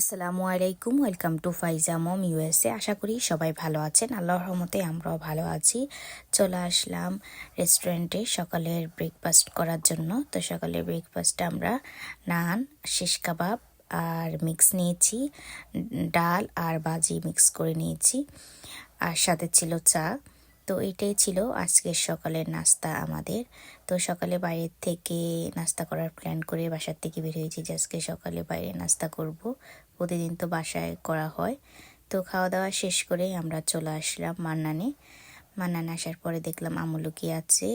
আসসালামু আলাইকুম, welcome to Faiza mom USA. আশা করি সবাই ভালো আছেন। আল্লাহর রহমতে আমরাও ভালো আছি। চলে আসলাম রেস্টুরেন্টে সকালের ব্রেকফাস্ট করার জন্য। তো সকালের ব্রেকফাস্টে আমরা নান শিশ কাবাব আর মিক্স নিয়েছি, ডাল আর বাজি মিক্স করে নিয়েছি। আর সাথে ছিল চা। তো এটাই ছিল আজকের সকালের নাস্তা আমাদের। তো সকালে বাইরের থেকে নাস্তা করার প্ল্যান করে বাসার থেকে বের হয়েছি যে আজকে সকালে বাইরে নাস্তা করব। প্রতিদিন তো বাসায় করা হয়। তো খাওয়া দাওয়া শেষ করে আমরা চলে আসলাম মান্নানে। মান্নানে আসার পরে দেখলাম আমলকি আছে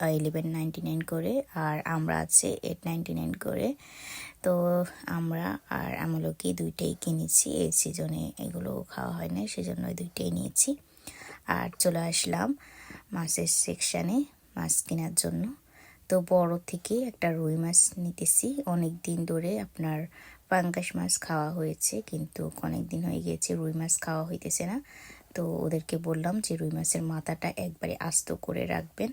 ইলেভেন নাইনটি নাইন করে আর আমরা আছে এইট নাইনটি নাইন করে। তো আমরা আর আমলকি দুইটাই কিনেছি। এই সিজনে এগুলো খাওয়া হয় না সেজন্য দুইটাই নিয়েছি। আর চলে আসলাম মাছের সেকশানে মাছ কেনার জন্য। তো বড় থেকে একটা রুই মাছ নিতেছি। অনেক দিন ধরে আপনার পাঙ্গাস মাছ খাওয়া হয়েছে, কিন্তু অনেক দিন হয়ে গিয়েছে রুই মাছ খাওয়া হইতেছে না। তো ওদেরকে বললাম যে রুই মাছের মাথাটা একবারে আস্ত করে রাখবেন।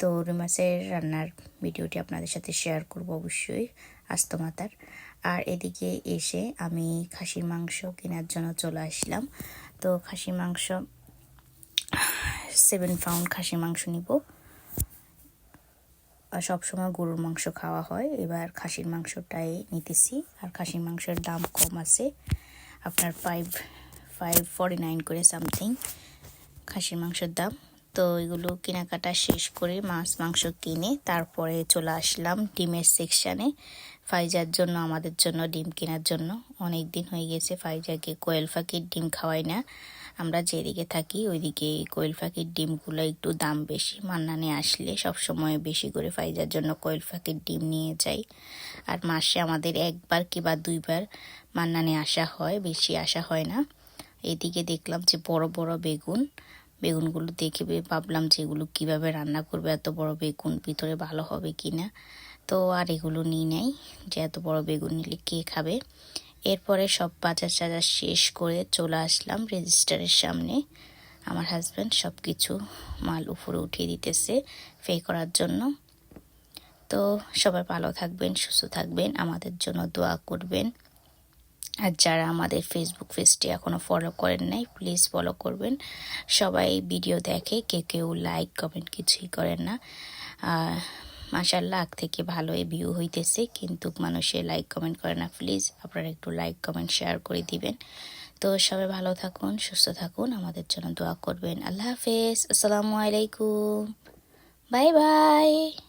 তো রুই মাছের রান্নার ভিডিওটি আপনাদের সাথে শেয়ার করব অবশ্যই, আস্ত মাথার। আর এদিকে এসে আমি খাসির মাংস কেনার জন্য চলে আসলাম। তো খাসির মাংস সেভেন পাউন্ড খাসির মাংস নিব। সবসময় গরুর মাংস খাওয়া হয়। এবার খাসির মাংসটাই নিতেছি। আর খাসির মাংসের দাম কম আছে। আপনার ফাইভ ফাইভ ফর্টি নাইন করে সামথিং খাসির মাংসের দাম। তো এগুলো কেনাকাটা শেষ করে মাছ মাংস কিনে তারপরে চলে আসলাম ডিমের সেকশানে ফাইজার জন্য, আমাদের জন্য ডিম কেনার জন্য। অনেক দিন হয়ে গেছে ফাইজাকে কোয়েল পাখির ডিম খাওয়াই না। আমরা যেদিকে থাকি ওইদিকে কোয়েল পাখির ডিমগুলো একটু দাম বেশি। মান্নানে আসলে সব সময় বেশি করে ফাইজার জন্য কোয়েল পাখির ডিম নিয়ে যাই। আর মাসে আমাদের একবার কিবা দুইবার মান্নানে আসা হয়, বেশি আসা হয় না। এদিকে দেখলাম যে বড় বড় বেগুন, বেগুনগুলো দেখে ভাবলাম যে এগুলো কীভাবে রান্না করবে, এত বড় বেগুন ভিতরে ভালো হবে কি না তো আর এগুলো নিই নাই, যে এত বড় বেগুন নিলে কে খাবে? এরপরে সব বাজার টাজার শেষ করে চলে আসলাম রেজিস্টারের সামনে। আমার হাজব্যান্ড সব কিছু মাল উপরে উঠিয়ে দিতেছে পে করার জন্য। তো সবাই ভালো থাকবেন, সুস্থ থাকবেন, আমাদের জন্য দোয়া করবেন। আর যারা আমাদের ফেসবুক পেজটি এখনও ফলো করেন নাই প্লিজ ফলো করবেন। সবাই ভিডিও দেখে কে কেউ লাইক কমেন্ট কিছুই করেন না। মাসাল্লাহ আগ থেকে ভালো এ ভিউ হইতেছে। কিন্তু মানুষে লাইক কমেন্ট করে না প্লিজ আপনারা একটু লাইক কমেন্ট শেয়ার করে দিবেন। তো সবাই ভালো থাকুন, সুস্থ থাকুন, আমাদের জন্য দোয়া করবেন। আল্লাহ হাফেজ, আসসালামু আলাইকুম। Bye bye.